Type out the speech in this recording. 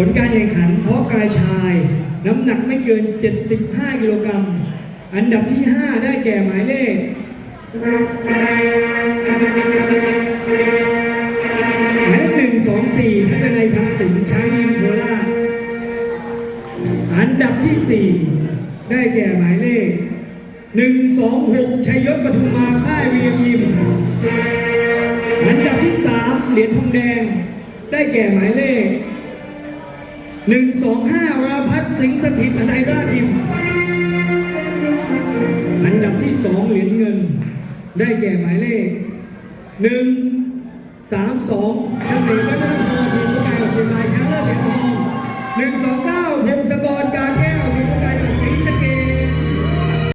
ผลการแข่งขันเพาะกายชาย น้ำหนักไม่เกิน 75 กิโลกรัม อันดับที่ 5 ได้แก่หมายเลขหมายเลขหนึ่งสองสี่ทัศนัยทำสิงห์ช้างยิมโคราชอันดับที่สี่ได้แก่หมายเลขหนึ่งสองหกชัยยศปทุมมาค่ายวีเอ็มยิมอันดับที่สามเหรียญทองแดง ได้แก่หมายเลข หนึ่งสองห้าราพัฒน์สิงสถิตอไทยราชิมอันดับที่สองเหรียญเงิน ได้แก่หมายเลขหนึ่งสามสองเกษตรวัฒนพรทีมผู้การเชียงรายช้างเลิศเหรียญทองหนึ่งสองเก้า